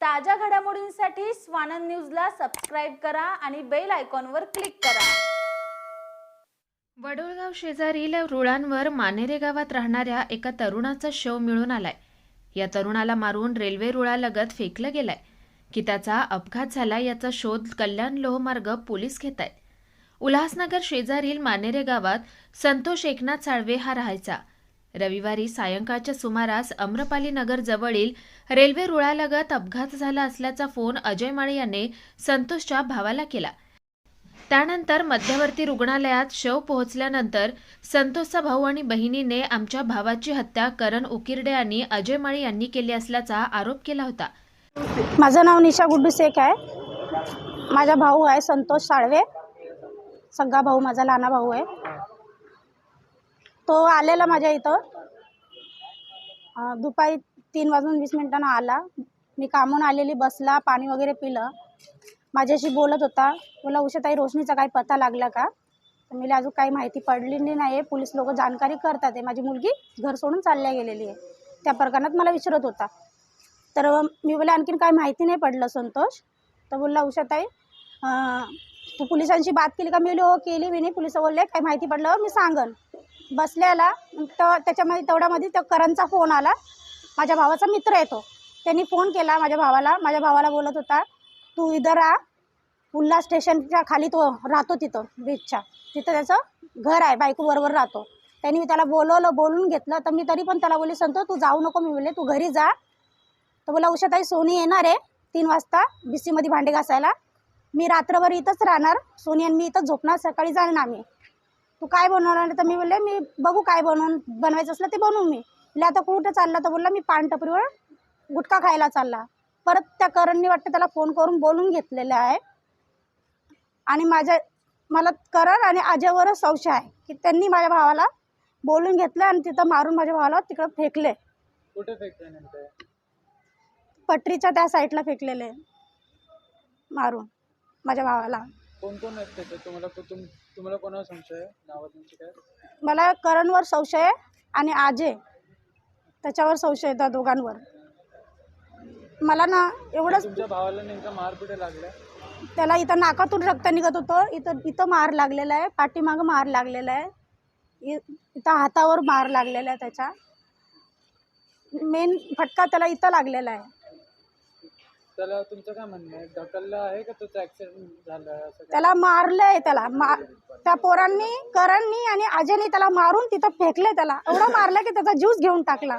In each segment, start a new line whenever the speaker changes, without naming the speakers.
ताज्या घडामोडींसाठी स्वानंद न्यूजला सबस्क्राईब करा आणि बेल आयकॉनवर क्लिक करा.
वडोळगाव शेजारील रुळांवर मानेरे गावात राहणाऱ्या एका तरुणाचा शव मिळून आलाय. या तरुणाला मारून रेल्वे रुळालगत फेकलं गेलंय. की त्याचा अपघात झाला याचा शोध कल्याण लोहमार्ग पोलीस घेत आहेत उल्हासनगर शेजारील मानेरे गावात संतोष एकनाथ साळवे हा राहायचा. रविवारी सायंकाळच्या सुमारास अम्रपाली नगर जवळील रेल्वे रुळालगत अपघात झाला असल्याचा फोन अजय माळे यांनी संतोषच्या भावाला केला. त्यानंतर मध्यवर्ती रुग्णालयात शव पोहोचल्यानंतर संतोषचा भाऊ आणि बहिणीने आमच्या भावाची हत्या करण उकिरडे आणि अजय माळी यांनी केली असल्याचा आरोप केला होता.
माझं नाव निशा गुड्डू शेख आहे. माझा भाऊ आहे संतोष साळवे. सगळा भाऊ माझा लहाना भाऊ आहे. तो आलेला माझ्या इथं. दुपारी तीन वाजून वीस मिनिटांना आला. मी कामून आलेली बसला पाणी वगैरे पिलं. माझ्याशी बोलत होता. बोला उषाताई रोशनीचा काही पत्ता लागला का? तर मला अजून काही माहिती पडलेली नाही आहे पोलीस लोक जाणकारी करतात आहे. माझी मुलगी घर सोडून चालल्या गेलेली आहे. त्या प्रकरणात मला विचारत होता. तर मी बोला आणखीन काही माहिती नाही पडलं संतोष. तर बोलला उषाताई तू पोलिसांशी बात केली का? मी बोलले हो केली मी नाही पोलीस बोलले काय माहिती पडलं. मी सांगन. बसल्याला तर त्याच्यामध्ये तेवढ्यामध्ये त्या करणचा फोन आला. माझ्या भावाचा मित्र येतो त्यांनी फोन केला माझ्या भावाला. माझ्या भावाला बोलत होता तू इधर आ उल्हास स्टेशनच्या खाली तो राहतो तिथं ब्रिजच्या तिथं त्याचं घर आहे बायको बरोबर राहतो. त्यांनी त्याला बोलवलं बोलून घेतलं. तर मी तरी पण त्याला बोलले संतो तू जाऊ नको मी बोलले. तू घरी जा. तर बोला उषाताई सोनी येणार आहे तीन वाजता बी सीमध्ये भांडे घासायला. मी रात्रभर इथंच राहणार. सोनी आणि मी इथंच झोपणार. सकाळी जाणार आम्ही. तू काय बनवणार तर मी बोलले मी बघू काय बनवून बनवायचं असलं ते बनवू मी. बोलले आता कुठं चालला? तर बोलला मी पान टपरीवर गुटखा खायला चालला. परत त्या करणनी वाटतं त्याला फोन करून बोलून घेतलेलं आहे. आणि माझ्या मला करण आणि अजयवरच संशय आहे की त्यांनी माझ्या भावाला बोलून घेतलं आणि तिथं मारून माझ्या भावाला तिकडं फेकले.
कुठे फेकलं नेमकं?
पटरीच्या त्या साईडला फेकलेले मारून माझ्या भावाला.
कोण कोण आहेत तुम्हाला तुम्हाला कोणावर संशय आहे? नावं त्यांची काय?
मला करणवर संशय आहे आणि आजे. त्याच्यावर संशय आहे त्या दोघांवर. मला ना एवढंच
तुमच्या भावाला नेमका मारपिटे लागल्या?
त्याला इथं नाकातून रक्त निघत होतं. इथं इथं मार लागलेला आहे. पाठीमागं मार लागलेला आहे. इ- इथं हातावर मार लागलेला आहे त्याच्या. मेन फटका त्याला इथं लागलेला आहे.
त्याला तुमचं काय म्हणणं आहे? ढकललं आहे का ऍक्सिडेंट झाला आहे असं काय?
त्याला मारलंय त्याला. मा त्या पोरांनी करणनी आणि अजयनी त्याला मारून तिथं फेकलंय त्याला. एवढं मारलं की त्याचा ज्यूस घेऊन टाकला.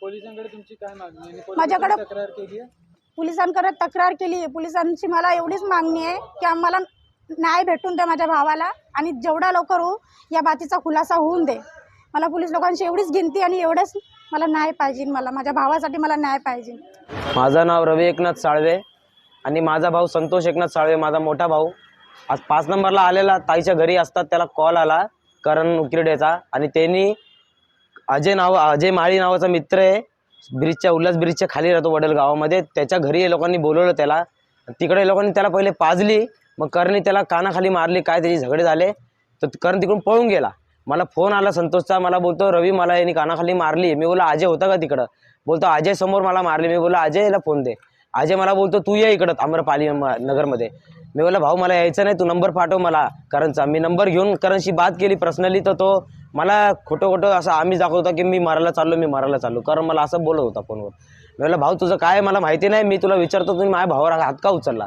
पोलिसांकडे तुमची काय मागणी आहे? आणि
माझ्याकडे-
तक्रार केली आहे?
पोलिसांकडे तक्रार केली आहे. पोलिसांची मला एवढीच मागणी आहे की आम्हाला न्याय भेटून द्या माझ्या भावाला आणि जेवढा लवकर होऊ या बातीचा खुलासा होऊन दे. मला पोलीस लोकांची एवढीच गिनती आणि एवढंच मला न्याय पाहिजे मला माझ्या भावासाठी मला न्याय पाहिजे.
माझं नाव रवी एकनाथ साळवे आणि माझा भाऊ संतोष एकनाथ साळवे माझा मोठा भाऊ. आज पाच नंबरला आलेला ताईच्या घरी असतात त्याला कॉल आला करण उकिरडेचा. आणि त्यांनी अजय नाव अजय माळी नावाचा मित्र आहे. ब्रिजच्या उल्हास ब्रिजच्या खाली राहतो वडल गावामध्ये त्याच्या घरी हे लोकांनी बोलवलं त्याला. तिकडे लोकांनी त्याला पहिले पाजली. मग करणी त्याला कानाखाली मारली काय त्याचे झगडे झाले. तर करण तिकडून पळून गेला. मला फोन आला संतोषचा मला बोलतो रवी मला यांनी कानाखाली मारली. मी बोला अजय होता का तिकडं? बोलतो अजय समोर मला मारली. मी बोला अजय याला फोन दे. अजय मला बोलतो तू ये इकडं आम्रपाली नगरमध्ये. मी बोला भाऊ मला यायचं नाही तू नंबर पाठव मला करणचा. मी नंबर घेऊन करणशी बात केली पर्सनली तर तो मला खोटं खोटं असं आम्ही दाखवत होता की मी मारायला चाललो मी मारायला चाललो. कारण मला असं बोलत होता फोनवर. मी बोला भाऊ तुझं काय मला माहिती नाही मी तुला विचारतो तुम्ही माझ्या भावावर हात का उचलला?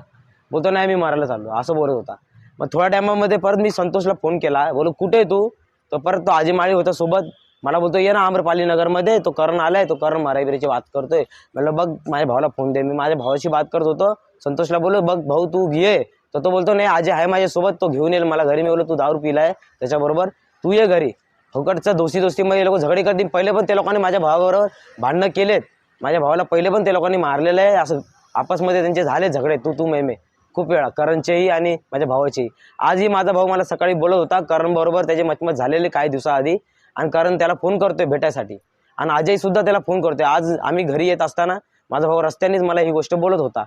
बोलतो नाही मी मारायला चाललो. असं बोलत होता. मग थोड्या टायमामध्ये परत मी संतोषला फोन केला बोलो कुठे आहे तू? तर परत तो आजीमाळी होता सोबत. मला बोलतो ये ना आम्रपाली नगरमध्ये तो करण आलाय तो करण माराबिरीची बात करतोय. म्हटलं बघ माझ्या भावाला फोन दे मी माझ्या भावाशी बात करत होतो. संतोषला बोललो बघ भाऊ तू घे. तर तो बोलतो नाही आजी आहे माझ्यासोबत तो घेऊन येईल मला घरी. मी बोललो तू दारू पिलाय. त्याच्याबरोबर तू ये घरी. फुकटचं दोस्ती दोस्तीमध्ये लोक झगडे करतील. पहिले पण ते लोकांनी माझ्या भावाबरोबर भांडणं केलेत. माझ्या भावाला पहिले पण ते लोकांनी मारलेलं आहे. असं आपसमध्ये त्यांचे झाले झगडे तू तू मेमे खूप वेळा करणचेही आणि माझ्या भावाचेही. आजही माझा भाऊ मला सकाळी बोलत होता करण बरोबर त्याचे झालेली झालेले काही दिवसाआधी आणि करण त्याला फोन करतोय भेटायसाठी. आणि अजय सुद्धा त्याला फोन करतोय. आज आम्ही घरी येत असताना माझा भाऊ रस्त्यानेच मला ही गोष्ट बोलत होता.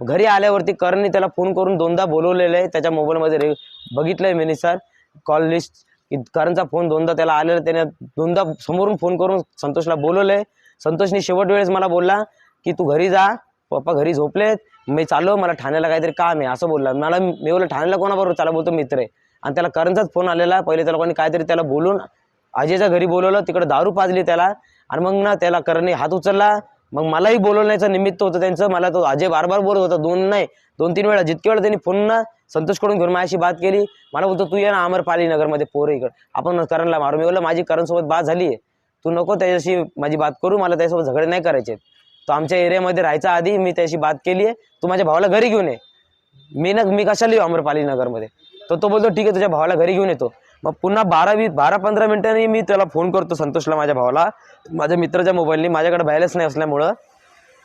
घरी आल्यावरती करणने त्याला फोन करून दोनदा बोलवलेलं आहे. त्याच्या मोबाईलमध्ये रे आहे मी सर कॉल लिस्ट की करणचा फोन दोनदा त्याला आलेला त्याने दोनदा समोरून फोन करून संतोषला बोलवलं आहे संतोषने शेवट वेळेस मला बोलला की तू घरी जा पप्पा घरी झोपलेत मी चाललो मला ठाण्याला काहीतरी काम आहे असं बोलला. मला मी बोललं ठाण्याला कोणाबरोबर चला बोलतो मित्र आहे. आणि त्याला करंचाच फोन आलेला पहिले त्याला कोणी काहीतरी त्याला बोलून अजयच्या घरी बोलवलं तिकडे दारू पाजली त्याला. आणि मग ना त्याला करणे हात उचलला. मग मलाही बोलवण्याचं निमित्त होतं त्यांचं. मला तो अजय बार बार बोलत होता दोन नाही दोन तीन वेळा जितके वेळा त्यांनी फोन ना संतोषकडून घेऊन माझ्याशी बात केली. मला बोलतो तू ये ना अमरपाली नगरमध्ये पोरं इकडं. आपण करणला मारू मी बोललं माझी करणसोबत बात झाली आहे तू नको त्याच्याशी माझी बात करू मला त्याच्यासोबत झगडे नाही करायचे तो आमच्या एरियामध्ये राहायचा आधी मी त्याची बात केली आहे तू माझ्या भावाला घरी घेऊन ये. मी ना मी कशाला येऊ अमरपाली नगरमध्ये? तर तो बोलतो ठीक आहे तुझ्या भावाला घरी घेऊन येतो. मग पुन्हा बारा वीस बारा पंधरा मिनिटांनी मी त्याला फोन करतो संतोषला माझ्या भावाला. माझ्या मित्राच्या मोबाईलने माझ्याकडे बॅलन्स नाही असल्यामुळं.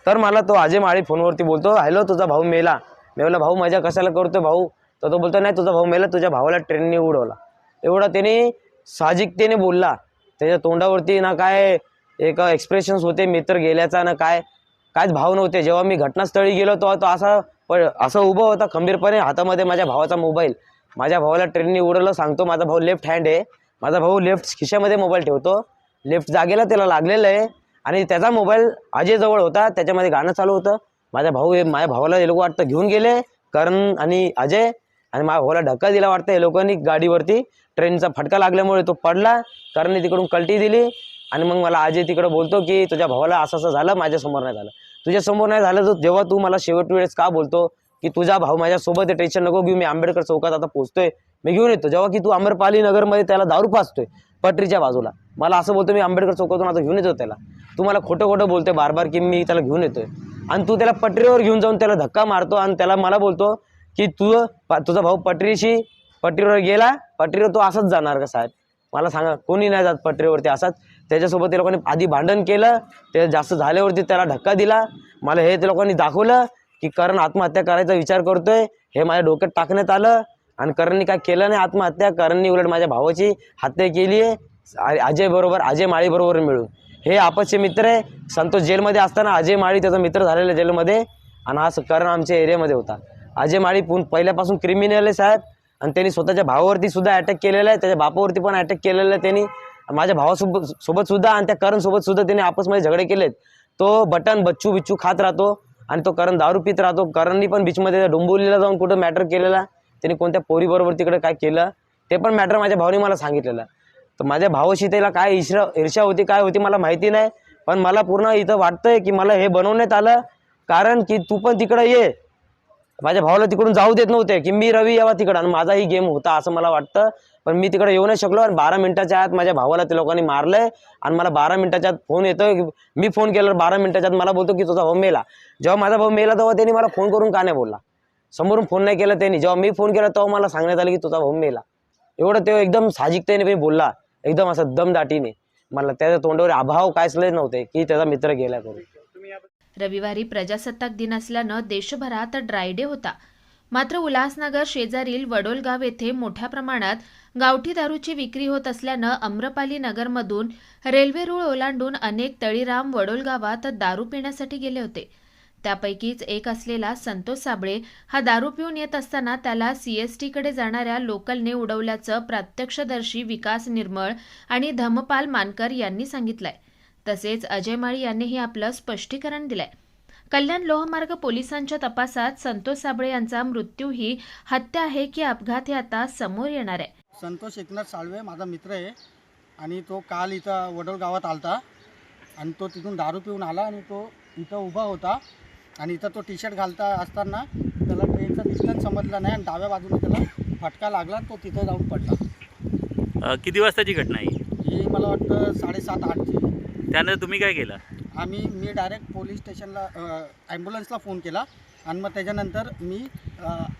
तर मला तो अजय माळी फोनवरती बोलतो हॅलो तुझा भाऊ मेला. मी बोला भाऊ माझ्या कशाला करतो भाऊ? तर तो बोलतो नाही तुझा भाऊ मेला तुझ्या भावाला ट्रेनने उडवला. एवढा त्याने साहजिकतेने बोलला. त्याच्या तोंडावरती ना काय एक एक्सप्रेशन्स होते मित्र गेल्याचा ना काय कायच भाव नव्हते. जेव्हा मी घटनास्थळी गेलो तेव्हा तो असा प असं उभं होता खंबीरपणे. हातामध्ये माझ्या भावाचा मोबाईल माझ्या भावाला ट्रेनने उडवलं सांगतो माझा भाऊ लेफ्ट हँड आहे. माझा भाऊ लेफ्ट खिशामध्ये मोबाईल ठेवतो. लेफ्ट जागेला त्याला लागलेलं आहे. आणि त्याचा मोबाईल अजयजवळ होता. त्याच्यामध्ये गाणं चालू होतं. माझ्या भाऊ हे माझ्या भावाला हे लोक वाटतं घेऊन गेले करण आणि अजय. आणि माझ्या भावाला धक्का दिला वाटतं. हे लोकांनी गाडीवरती ट्रेनचा फटका लागल्यामुळे तो पडला. कारण तिकडून कल्टी दिली. आणि मग मला अजय तिकडं बोलतो की तुझ्या भावाला असं असं झालं माझ्यासमोर नाही झालं. तुझ्यासमोर नाही झालं तर जेव्हा तू मला शेवट वेळेस का बोलतो की तुझा भाऊ माझ्यासोबत आहे टेन्शन नको घेऊ मी आंबेडकर चौकात आता पोहोचतोय मी घेऊन येतो. जेव्हा की तू अमरपाली नगरमध्ये त्याला दारू पाचतोय पटरीच्या बाजूला. मला असं बोलतो मी आंबेडकर चौकातून आता घेऊन येतो त्याला. तू मला खोटं खोटं बोलतोय बार बार की मी त्याला घेऊन येतोय. आणि तू त्याला पटरीवर घेऊन जाऊन त्याला धक्का मारतो आणि त्याला मला बोलतो की तू तुझा भाऊ पटरीशी पटरीवर गेला पटरीवर तो असाच जाणार का साहेब? मला सांगा कोणी नाही जात पटरीवरती असाच? त्याच्यासोबत ते लोकांनी आधी भांडण केलं ते जास्त झाल्यावरती त्याला धक्का दिला. मला हे ते लोकांनी दाखवलं की करण आत्महत्या करायचा विचार करतोय. हे माझ्या डोक्यात टाकण्यात आलं आणि करणनी काय केलं नाही आत्महत्या? करणनी उलट माझ्या भावाची हत्या केली आहे. अजय बरोबर अजय माळी बरोबर मिळून. हे आपसचे मित्र आहे. संतोष जेलमध्ये असताना अजय माळी त्याचा मित्र झालेला जेलमध्ये आणि हा करण आमच्या एरियामध्ये होता. अजय माळी पुन पहिल्यापासून क्रिमिनल आहे साहेब. आणि त्यांनी स्वतःच्या भावावरती सुद्धा अटॅक केलेला आहे. त्याच्या बापावरती पण अटॅक केलेला आहे त्यांनी. माझ्या भावासोबत सोबत सुद्धा आणि त्या करण सोबत सुद्धा त्यांनी आपसमध्ये झगडे केलेत. तो बटन बच्चू बिच्चू खात राहतो आणि तो करण दारू पित राहतो. करणनी पण बीचमध्ये डोंबिवलीला जाऊन कुठं मॅटर केलेला. त्याने कोणत्या पोरीबरोबर तिकडे काय केलं ते पण मॅटर माझ्या भावाने मला सांगितलेलं. तर माझ्या भावाशी त्याला काय ईर्षा ईर्षा होती काय होती मला माहिती नाही. पण मला पूर्ण इथं वाटतंय की मला हे बनवण्यात आलं. कारण की तू पण तिकडं ये. माझ्या भावाला तिकडून जाऊ देत नव्हते की मी रवी यावा तिकडं. आणि माझाही गेम होता असं मला वाटतं. पण मी तिकडे येऊ नाही शकलो आणि बारा मिनिटाच्या आत माझ्या भावाला ते लोकांनी मारलंय आणि मला बारा मिनिटाच्या आत फोन येतोय. मी फोन केल्यावर बारा मिनिटाच्या आत मला बोलतो की तुझा भाऊ मेला. जेव्हा माझा भाऊ मेला तेव्हा त्यांनी मला फोन करून का नाही बोलला? समोरून फोन नाही केला त्यांनी. जेव्हा मी फोन केला तेव्हा मला सांगण्यात आलं की तुझा भाऊ मेला. एवढं ते एकदम साहजिकतेने मी बोलला. एकदम असं दमदाटीने. मला त्याच्या तोंडावर अभाव कायच लय नव्हते की त्याचा मित्र गेला करून.
रविवारी प्रजासत्ताक दिन असल्यानं देशभरात ड्रायडे होता. मात्र उल्हासनगर शेजारील वडोलगाव येथे मोठ्या प्रमाणात गावठी दारूची विक्री होत असल्यानं अम्रपाली नगरमधून रेल्वे रूळ ओलांडून अनेक तळीराम वडोलगावात दारू पिण्यासाठी गेले होते. त्यापैकीच एक असलेला संतोष साबळे हा दारू पिऊन येत असताना त्याला सीएसटीकडे जाणाऱ्या लोकलने उडवल्याचं प्रत्यक्षदर्शी विकास निर्मळ आणि धमपाल मानकर यांनी सांगितलंय. तसेच अजय माळी यांनीही आपलं स्पष्टीकरण दिलंय. कल्याण लोहमार्ग पोलिसांच्या तपासात संतोष साबळे यांचा मृत्यू ही हत्या आहे की अपघात हे आता समोर येणार आहे.
संतोष एकनाथ साळवे माझा मित्र आहे आणि तो काल इथं वडोल गावात आलता आणि तो तिथून दारू पिऊन आला आणि तो इथं उभा होता आणि इथं तो टी शर्ट घालता असताना त्याला ट्रेनचा डिस्टन्स समजला नाही आणि डाव्या बाजूने त्याला फटका लागला तो तिथं जाऊन पडला.
अ, किती वाजताची घटना आहे
ही मला वाटतं साडेसात आठची.
त्यानंतर तुम्ही काय केलं?
आम्ही मी डायरेक्ट पोलीस स्टेशनला ॲम्ब्युलन्सला फोन केला. आणि मग त्याच्यानंतर मी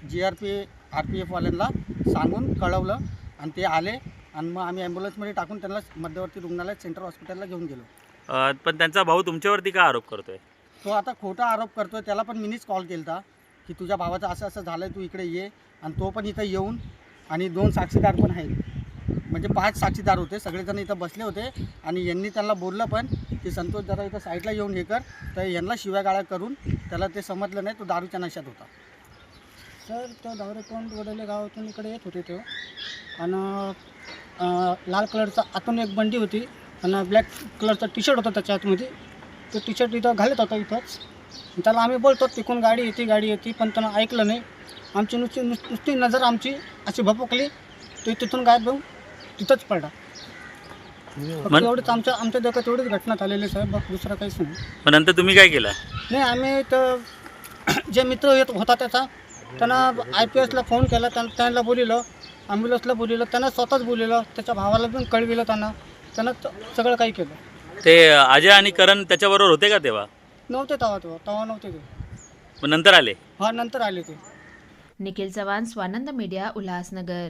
G R P R P एफवाल्यांना सांगून कळवलं आणि ते आले. आणि मग आम्ही ॲम्ब्युलन्समध्ये टाकून त्यांना मध्यवर्ती रुग्णालयात सेंट्रल हॉस्पिटलला घेऊन गेलो.
पण त्यांचा भाऊ तुमच्यावरती का आरोप करतोय?
तो आता खोटा आरोप करतोय. त्याला पण मीनीच कॉल केला की तुझ्या भावाचं असं असं झालं आहे तू इकडे ये. आणि तो पण इथं येऊन आणि दोन साक्षीदार पण आहेत. म्हणजे पाच साक्षीदार होते सगळेजण इथं बसले होते आणि यांनी त्यांना बोललं पण की संतोष जरा इथं साईडला येऊन हे कर तर यांना शिव्यागाळ्या करून त्याला ते समजलं नाही तो दारूच्या नशात होता. सर तो दौरेकोंड वडले गावातून इकडे येत होते तो. आणि लाल कलरचा आतून एक बंडी होती आणि ब्लॅक कलरचा टी शर्ट होता त्याच्या आतमध्ये. तो टी शर्ट इथं घालत होता इथंच.
त्याला आम्ही बोलतो तिकून गाडी येते गाडी येते पण त्यानं ऐकलं नाही. आमची नुसती नुस- नुसती नजर आमची अशी भपकली तो तिथून गायब होऊन तिथंच पडला फक्त एवढंच आमच्या आमच्या डोक्यात एवढीच घटना झालेली आहे साहेब. बाकी दुसरं काहीच नाही.
मग नंतर तुम्ही काय केलं?
नाही आम्ही तर जे मित्र येत होता त्याचा त्यांना आय पी एसला फोन केला त्यां त्यांना बोलिलं ॲम्ब्युलन्सला बोलिलं त्यांना स्वतःच बोलिलं त्याच्या भावाला पण कळविलं त्यांना. त्यांना त- सगळं काही केलं.
ते अजय आणि करण त्याच्याबरोबर होते का तेव्हा?
नव्हते तेव्हा तेव्हा तेव्हा नव्हते ते.
मग नंतर आले?
हा नंतर आले ते.
निखिल चव्हाण स्वानंद मीडिया उल्हासनगर.